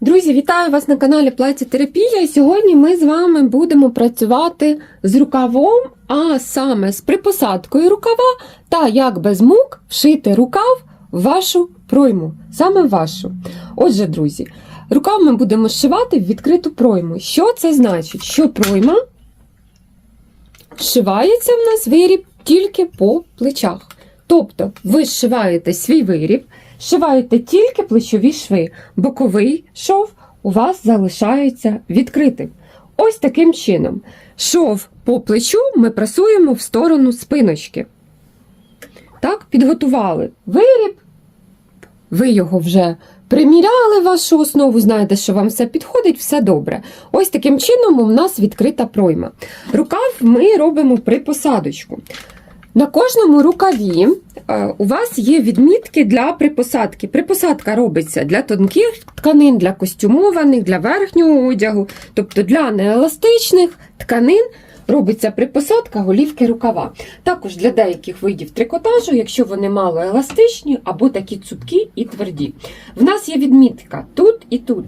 Друзі, вітаю вас на каналі Плаття-терапія. І Сьогодні ми з вами будемо працювати з рукавом, а саме з припосадкою рукава та як без мук вшити рукав в вашу пройму, саме вашу. Отже, друзі, рукав ми будемо зшивати в відкриту пройму. Що це значить? Що пройма зшивається в нас виріб тільки по плечах. Тобто ви зшиваєте свій виріб, зшиваєте тільки плечові шви, боковий шов у вас залишається відкритим. Ось таким чином. Шов по плечу ми прасуємо в сторону спиночки. Так, підготували виріб, ви його вже приміряли вашу основу, знаєте, що вам все підходить, все добре. Ось таким чином у нас відкрита пройма. Рукав ми робимо при посадочку. На кожному рукаві е, у вас є відмітки для припосадки. Припосадка робиться для тонких тканин, для костюмованих, для верхнього одягу, тобто для нееластичних тканин. Робиться припосадка голівки рукава. Також для деяких видів трикотажу, якщо вони мало еластичні або такі цупкі і тверді. В нас є відмітка тут і тут.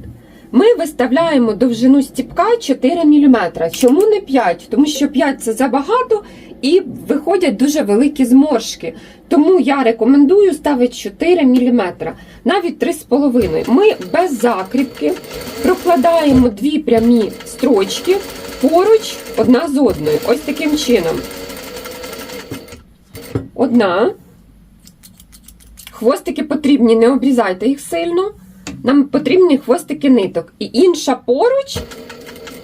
Ми виставляємо довжину стіпка 4 мм. Чому не 5? Тому що 5 це забагато і виходять дуже великі зморшки. Тому я рекомендую ставити 4 мм, навіть 3,5 Ми без закріпки прокладаємо дві прямі строчки поруч одна з одною. Ось таким чином. Одна. Хвостики потрібні, не обрізайте їх сильно. Нам потрібні хвостики ниток. І інша поруч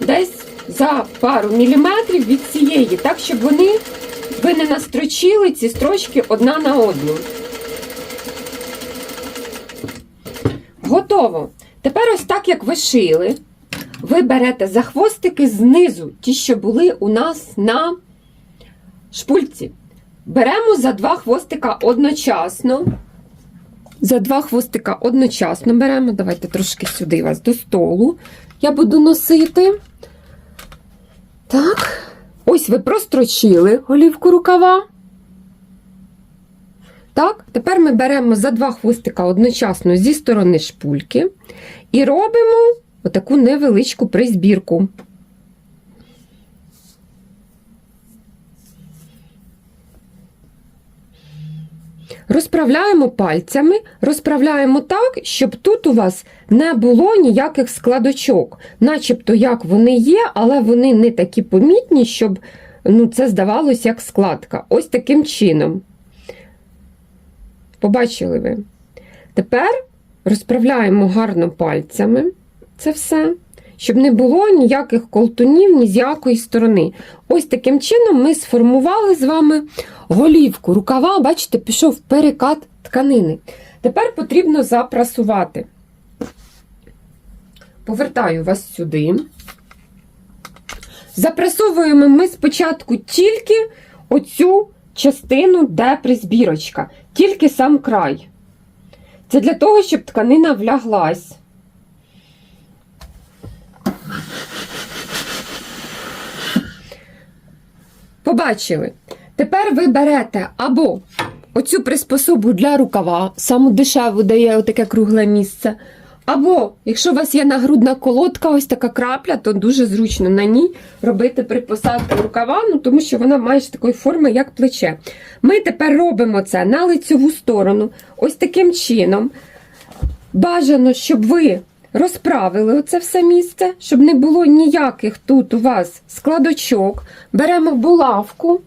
десь за пару міліметрів від цієї, так, щоб вони ви не настрочили ці строчки одна на одну. Готово. Тепер ось так, як ви шили, ви берете за хвостики знизу, ті, що були у нас на шпульці. Беремо за два хвостика одночасно. За два хвостика одночасно беремо. Давайте трошки сюди вас до столу. Я буду носити. Так. Ось ви прострочили голівку рукава. Так, тепер ми беремо за два хвостика одночасно зі сторони шпульки і робимо отаку невеличку призбірку. Розправляємо пальцями, розправляємо так, щоб тут у вас не було ніяких складочок, начебто як вони є, але вони не такі помітні, щоб ну, це здавалося як складка. Ось таким чином. Побачили ви? Тепер розправляємо гарно пальцями це все, щоб не було ніяких колтунів ні з якої сторони. Ось таким чином ми сформували з вами голівку. Рукава, бачите, пішов перекат тканини. Тепер потрібно запрасувати. Повертаю вас сюди. Запрасовуємо ми спочатку тільки оцю частину, де призбірочка, тільки сам край. Це для того, щоб тканина вляглась. Побачили. Тепер ви берете або оцю приспособу для рукава, саму дешеву дає отаке кругле місце. Або, якщо у вас є нагрудна колодка, ось така крапля, то дуже зручно на ній робити припосадку рукава, ну, тому що вона майже такої форми, як плече. Ми тепер робимо це на лицьову сторону, ось таким чином. Бажано, щоб ви розправили оце все місце, щоб не було ніяких тут у вас складочок. Беремо булавку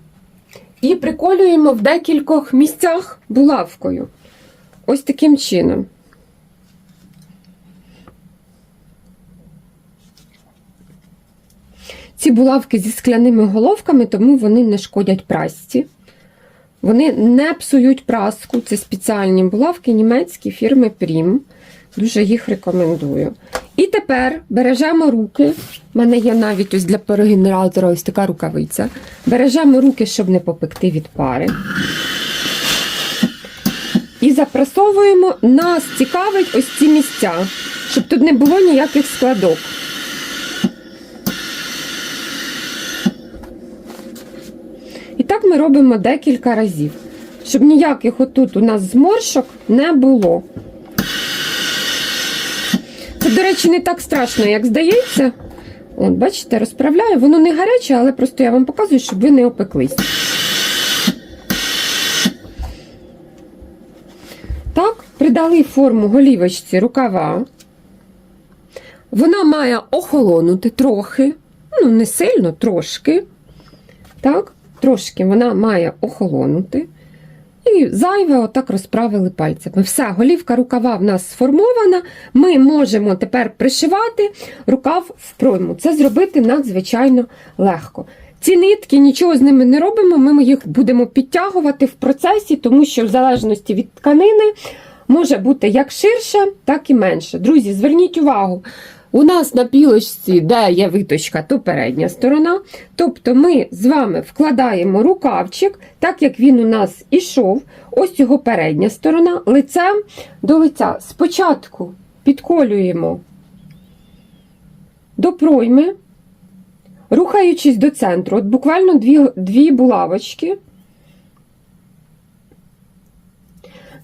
і приколюємо в декількох місцях булавкою. Ось таким чином. Ці булавки зі скляними головками, тому вони не шкодять прасці. Вони не псують праску. Це спеціальні булавки німецькі фірми Prім. Дуже їх рекомендую. І тепер бережемо руки. У мене є навіть ось для перогенератора ось така рукавиця. Бережемо руки, щоб не попекти від пари. І запрасовуємо. Нас цікавить ось ці місця, щоб тут не було ніяких складок. І так ми робимо декілька разів, щоб ніяких отут у нас зморшок не було. Це, до речі, не так страшно, як здається. От, бачите, розправляю. Воно не гаряче, але просто я вам показую, щоб ви не опеклись. Так, придали форму голівочці рукава. Вона має охолонути трохи, ну, не сильно, трошки. Так, трошки вона має охолонути. І зайве отак розправили пальцями. Все, голівка рукава в нас сформована. Ми можемо тепер пришивати рукав в пройму. Це зробити надзвичайно легко. Ці нитки нічого з ними не робимо, ми їх будемо підтягувати в процесі, тому що в залежності від тканини може бути як ширше, так і менше. Друзі, зверніть увагу. У нас на пілочці, де є виточка, то передня сторона. Тобто ми з вами вкладаємо рукавчик, так як він у нас ішов, ось його передня сторона, лицем до лиця. Спочатку підколюємо до пройми, рухаючись до центру. От буквально дві, дві булавочки.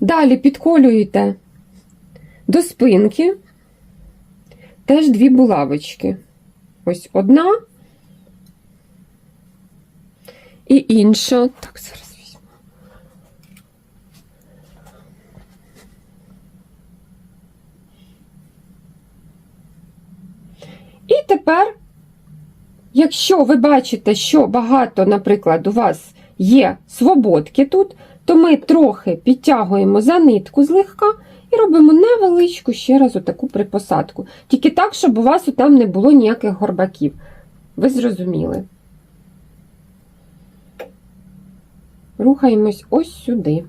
Далі підколюєте до спинки. Теж дві булавочки. Ось одна і інша. Так, зараз візьму. І тепер, якщо ви бачите, що багато, наприклад, у вас є свободки тут, то ми трохи підтягуємо за нитку злегка. І робимо невеличку ще раз отаку припосадку. Тільки так, щоб у вас там не було ніяких горбаків. Ви зрозуміли. Рухаємось ось сюди.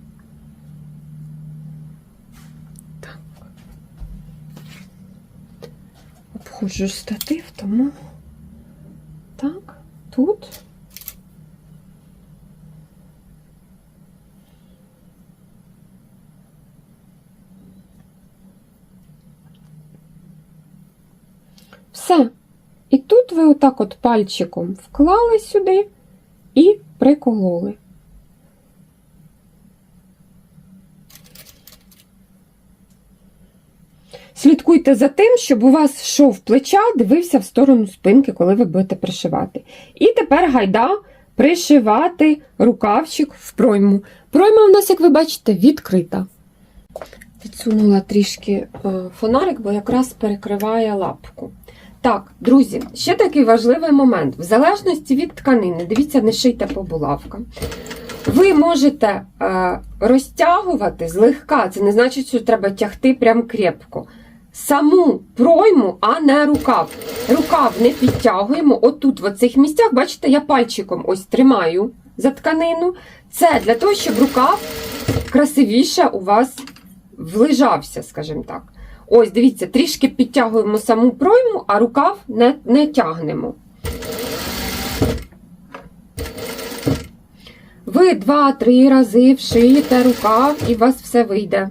Так. Обходжу штатив, тому так, тут. Все. І тут ви отак от пальчиком вклали сюди і прикололи. Слідкуйте за тим, щоб у вас шов плеча дивився в сторону спинки, коли ви будете пришивати. І тепер гайда пришивати рукавчик в пройму. Пройма у нас, як ви бачите, відкрита. Відсунула трішки е, фонарик, бо якраз перекриває лапку. Так, друзі, ще такий важливий момент. В залежності від тканини, дивіться, не шийте по булавкам. Ви можете е, розтягувати злегка, це не значить, що треба тягти прям крепко. Саму пройму, а не рукав. Рукав не підтягуємо. Отут, в цих місцях, бачите, я пальчиком ось тримаю за тканину. Це для того, щоб рукав красивіше у вас влежався, скажімо так. Ось, дивіться, трішки підтягуємо саму пройму, а рукав не, не тягнемо. Ви два-три рази вшиєте рукав і у вас все вийде.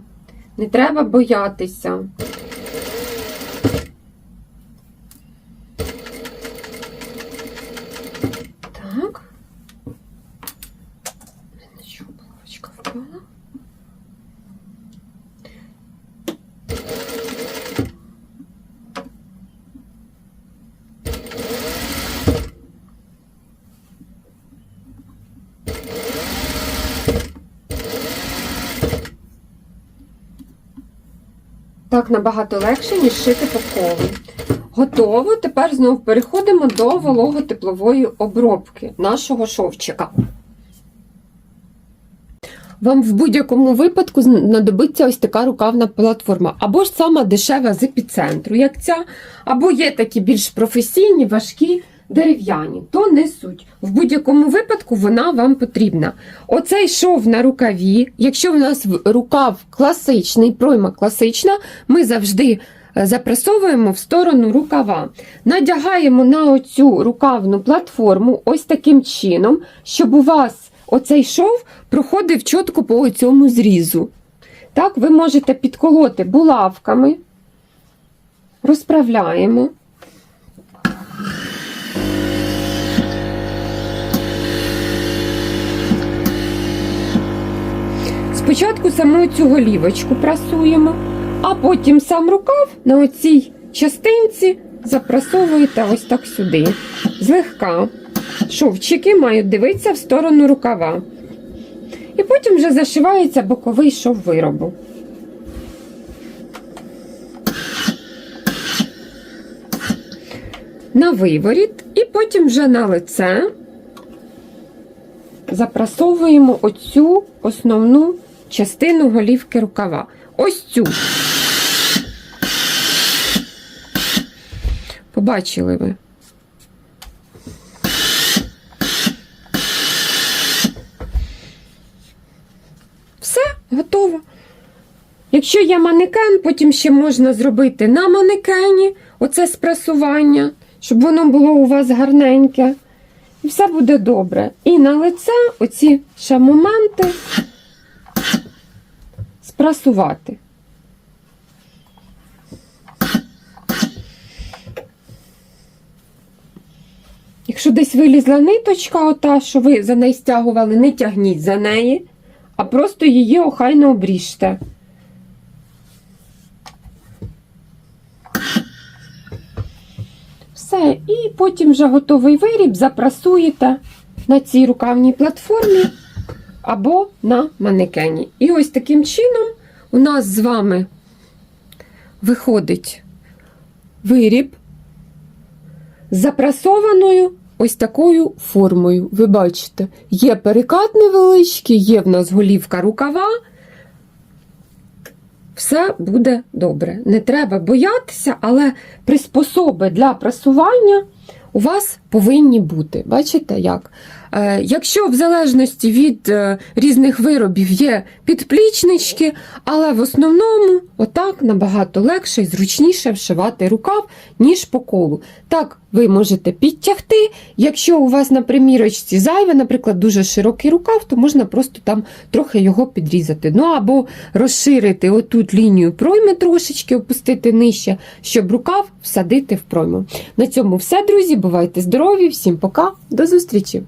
Не треба боятися. Так. Нічого, булавочка впала. Так набагато легше, ніж шити по колу. Готово. Тепер знову переходимо до вологотеплової обробки нашого шовчика. Вам в будь-якому випадку знадобиться ось така рукавна платформа. Або ж сама дешева з епіцентру, як ця, або є такі більш професійні, важкі дерев'яні, то не суть. В будь-якому випадку вона вам потрібна. Оцей шов на рукаві, якщо в нас рукав класичний, пройма класична, ми завжди е, запресовуємо в сторону рукава. Надягаємо на оцю рукавну платформу ось таким чином, щоб у вас оцей шов проходив чітко по цьому зрізу. Так, ви можете підколоти булавками, розправляємо. Спочатку саму цю голівочку прасуємо, а потім сам рукав на оцій частинці запрасовуєте ось так сюди. Злегка. Шовчики мають дивитися в сторону рукава. І потім вже зашивається боковий шов виробу. На виворіт і потім вже на лице запрасовуємо оцю основну частину голівки рукава. Ось цю. Побачили ви. Все, готово. Якщо є манекен, потім ще можна зробити на манекені оце спрасування, щоб воно було у вас гарненьке. І все буде добре. І на лице оці ще моменти спрасувати. Якщо десь вилізла ниточка, ота, що ви за неї стягували, не тягніть за неї, а просто її охайно обріжте. Все, і потім вже готовий виріб запрасуєте на цій рукавній платформі або на манекені. І ось таким чином у нас з вами виходить виріб запрасованою ось такою формою. Ви бачите, є перекат невеличкий, є в нас голівка рукава. Все буде добре. Не треба боятися, але приспособи для прасування у вас повинні бути. Бачите як? Е, якщо в залежності від е, різних виробів є підплічнички, але в основному отак набагато легше і зручніше вшивати рукав, ніж по колу. Так, ви можете підтягти. Якщо у вас на примірочці зайве, наприклад, дуже широкий рукав, то можна просто там трохи його підрізати. Ну або розширити отут лінію пройми трошечки, опустити нижче, щоб рукав всадити в пройму. На цьому все, друзі. Бувайте здорові, всім пока, до зустрічі!